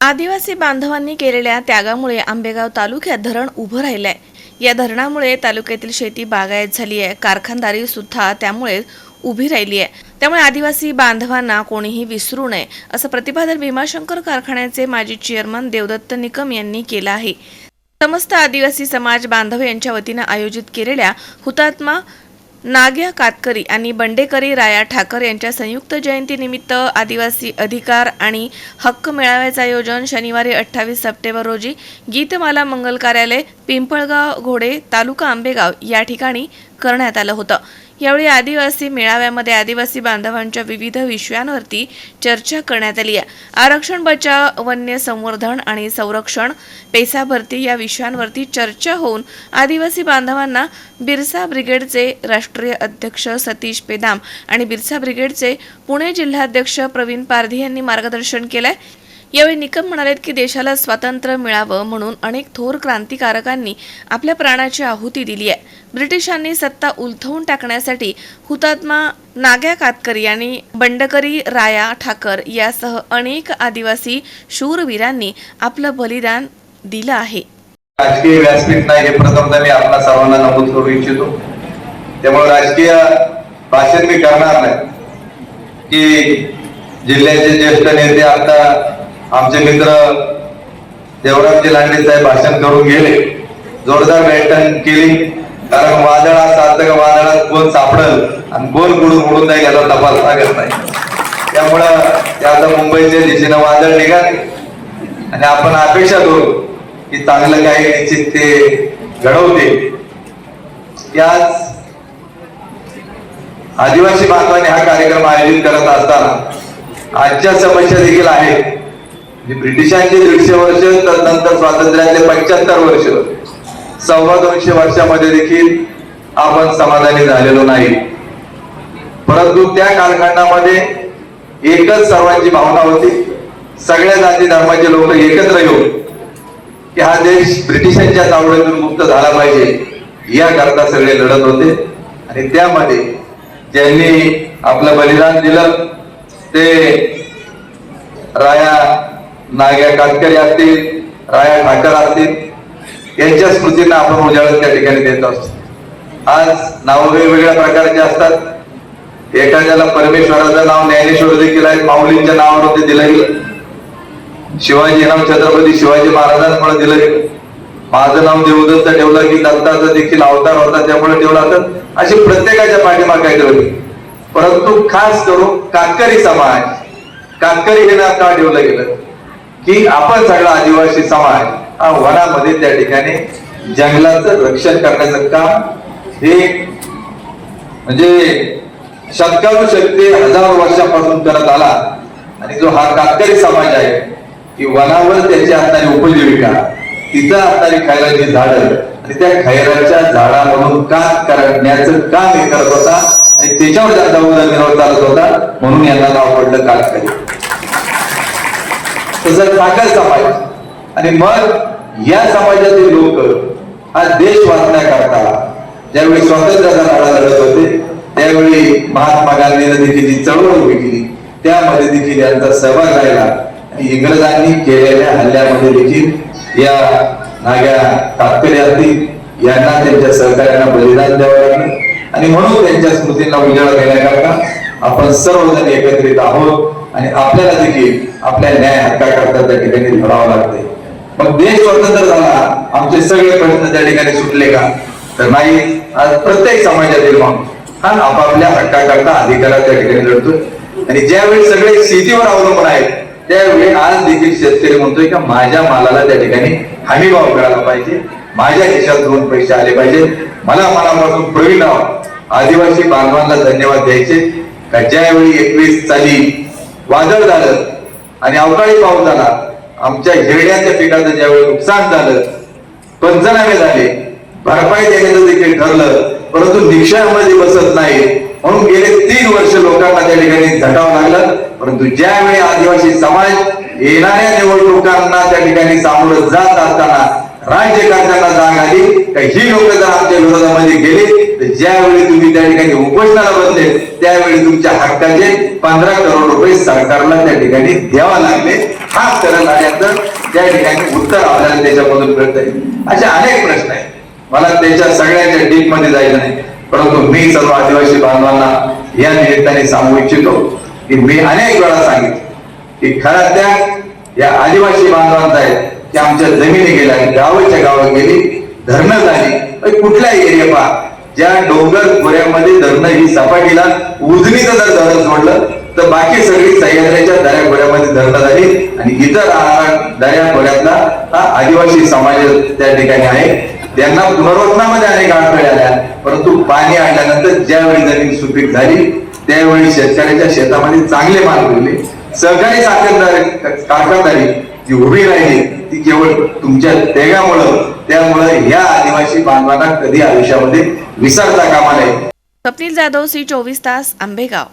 आदिवासी बांधवांनी केलेल्या त्यागामुळे आंबेगाव तालुक्यात धरण उभं राहिलंय. या धरणामुळे तालुक्यातील शेती बागायत झाली आहे कारखानदारी सुद्धा त्यामुळे उभी राहिली आहे त्यामुळे आदिवासी बांधवांना कोणीही विसरू नये असं प्रतिपादन भीमाशंकर कारखान्याचे माजी चेअरमन देवदत्त निकम यांनी केलं आहे. समस्त आदिवासी समाज बांधव यांच्या वतीनं आयोजित केलेल्या हुतात्मा नाग्या कातकरी आणि बंडेकरी राया ठाकर यांच्या संयुक्त जयंतीनिमित्त आदिवासी अधिकार आणि हक्क मेळाव्याचं आयोजन शनिवारी अठ्ठावीस सप्टेंबर रोजी गीतमाला मंगल कार्यालय पिंपळगाव घोडे तालुका आंबेगाव या ठिकाणी करण्यात आलं होतं. यावेळी आदिवासी मेळाव्यामध्ये आदिवासी बांधवांच्या विविध विषयांवरती चर्चा करण्यात आली आहे. आरक्षण बचाव वन्य संवर्धन आणि संरक्षण पेसा भरती या विषयांवरती चर्चा होऊन आदिवासी बांधवांना बिरसा ब्रिगेडचे राष्ट्रीय अध्यक्ष सतीश पेदाम आणि बिरसा ब्रिगेडचे पुणे जिल्हाध्यक्ष प्रवीण पारधी यांनी मार्गदर्शन केलं आहे यावेळी निकम म्हणालेत की देशाला स्वातंत्र्य मिळावं म्हणून अनेक थोर क्रांतिकारकांनी आपल्या प्राणाची आहुती दिली आहे. ब्रिटिशांनी सत्ता उलथवून टाकण्यासाठी हुतात्मा नाग्या कातकरी आणि बंडकरी राया ठाकर यासह अनेक आदिवासी शूरवीरांनी आपलं बलिदान दिलं आहे. राजकीय व्यासपीठ नाही हे प्रथमतः मी आपल्या सर्वांना नमूद करू इच्छितो. त्यामुळे राजकीय भाषण मी करणार नाही. की जिल्ह्याचे ज्येष्ठ नेते आता आमचे मित्र देवरामजी लांडे साहेब भाषण करून गेले. जोरदार बॅटन केली. कारण वादळात सार्थक वादळात कोण सापडल आणि कोण बुडून उडून नाही याचा तपास लागत नाही. त्यामुळं ते आता मुंबईच्या दिशेनं वादळ निघाले. आणि आपण अपेक्षा करू की चांगलं काही निश्चित ते घडवते याच आदिवासी बांधवांनी हा कार्यक्रम आयोजित करत असताना आजच्या समस्या देखील आहेत. ब्रिटिशांचे दीडशे वर्ष तदनंतर स्वातंत्र्याचे पंच्याहत्तर वर्ष. सव्वा दोनशे वर्षामध्ये देखील आपण समाधानी झालेलो नाही. परंतु त्या कालखंडामध्ये एकच सर्वांची भावना होती. सगळ्या जाती धर्माचे लोक एकत्र येऊन की हा देश ब्रिटिशांच्या तावडीतून मुक्त झाला पाहिजे. याकरता सगळे लढत होते. आणि त्यामध्ये ज्यांनी आपलं बलिदान दिलं ते राया नाग्या कातकरी असतील राया ठाकर असतील यांच्या स्मृतींना आपण उजाळत त्या ठिकाणी देत असतो. आज नावं वेगवेगळ्या प्रकारचे असतात. एखाद्याला परमेश्वराचं नाव ज्ञानेश्वर देखील आहे माऊलींच्या नावावर ते दिलं गेलं. शिवाजी नाव छत्रपती शिवाजी महाराजांमुळे दिलं गेलं. माझं नाव देवदत्त ठेवलं की दत्ताचा देखील अवतार होता त्यामुळे ठेवला तर अशी प्रत्येकाच्या पाठीमाग काय ठेवली परंतु खास करून कातकरी समाज. कातकरी हे नाव का ठेवलं गेलं? की आपण सगळा आदिवासी समाज हा वनामध्ये त्या ठिकाणी जंगलाचं रक्षण करण्याचं काम हे म्हणजे शतकानुशतके हजारो वर्षापासून करत आला. आणि जो हा कातकरी समाज आहे की वनावर त्याची असणारी उपजीविका तिथं असणारी खैराची झाड आणि त्या खैराच्या झाडामधून काम करण्याचं काम हे करत होता. आणि त्याच्यावर त्यांचा उदरनिर्वाह चालत होता म्हणून यांना नाव पडलं कातकरी. त्याचा ठाकर समाज आणि मग या समाजातील लोक हा देश वाचण्याकरता ज्यावेळी स्वातंत्र्याचा लढा लढत होते त्यावेळी महात्मा गांधीने देखील जी चळवळ उभी केली. त्यामध्ये देखील यांचा सहभाग राहिला. आणि इंग्रजांनी केलेल्या हल्ल्यामध्ये देखील या नाग्या तात्पर्य असतील यांना त्यांच्या सहकार्यांना बलिदान द्यावं लागलं. आणि म्हणून त्यांच्या स्मृतींना उजाळा घेण्याकरता आपण सर्वजण एकत्रित आहोत. आणि आपल्याला देखील आपल्या न्याय हक्काकरता त्या ठिकाणी लढावं लागते मग देश स्वतंत्र झाला आमचे सगळे प्रश्न त्या ठिकाणी सुटले का? तर नाही आज प्रत्येक समाजातील माणूस. हा आपापल्या हक्काकरता अधिकारात त्या ठिकाणी लढतो आणि ज्यावेळी सगळे शेतीवर अवलंबून आहेत त्यावेळी आज देखील शेतकरी म्हणतोय का माझ्या मालाला त्या ठिकाणी हमी भाव मिळाला पाहिजे. माझ्या देशात दोन पैसे आले पाहिजे. मला मनापासून प्रवीण आदिवासी बांधवांना धन्यवाद द्यायचे. का ज्यावेळी एकवीस साली वादळ झालं आणि अवकाळी पाऊस झाला. आमच्या हिरड्याच्या पिकाचं ज्यावेळी नुकसान झालं पंचनामे झाले. भरपाई देण्याचं देखील ठरलं परंतु निक्षामध्ये बसत नाही. म्हणून गेले तीन वर्ष लोकांना त्या ठिकाणी झटावं लागलं. परंतु ज्यावेळी आदिवासी समाज येणाऱ्या निवडणुकांना त्या ठिकाणी सामोरं जात असताना राज्यकर्त्यांना जाग आली. तर ही लोक जर आमच्या विरोधामध्ये गेले तर ज्यावेळी तुम्ही त्या ठिकाणी उपोषणाला बसले त्यावेळी तुमच्या हक्काचे पंधरा करोड रुपये सरकारला त्या ठिकाणी द्यावा लागले. हा करत आल्याचं त्या ठिकाणी उत्तर आपल्याला त्याच्यामधून मिळत आहे असे अनेक प्रश्न आहेत. मला त्याच्या सगळ्याच्या डीपमध्ये जायचं नाही. परंतु मी सर्व आदिवासी बांधवांना या निमित्ताने सांगू इच्छितो की मी अनेक वेळा सांगितलं की खरा त्या या आदिवासी बांधवांचा आहे. की आमच्या जमिनी गेल्या गावाच्या गावात गेली. धरणं झाली. कुठला एरिया पहा. ज्या डोंगर खोऱ्यामध्ये धरणं ही सपाटीला उजनीचं जर धरण सोडलं तर बाकी सगळी सह्याद्रीच्या दऱ्या खोऱ्यामध्ये धरणं झाली. आणि इतर राहणारा दऱ्या खोऱ्यातला हा आदिवासी समाज त्या ठिकाणी आहे. त्यांना पुनर्वसनामध्ये अनेक अडथळे आल्या. परंतु पाणी आणल्यानंतर ज्यावेळी जमीन सुपीक झाली त्यावेळी शेतकऱ्याच्या शेतामध्ये चांगले माल उरले सहकारी साखरदार कारखानदारी जी उभी राहिली ती केवळ तुमच्या त्यागामुळं त्यामुळं या आदिवासी बांधवांना कधी आयुष्यामध्ये विसरता कामा नये. स्वप्नील जाधव सी चोवीस तास आंबेगाव.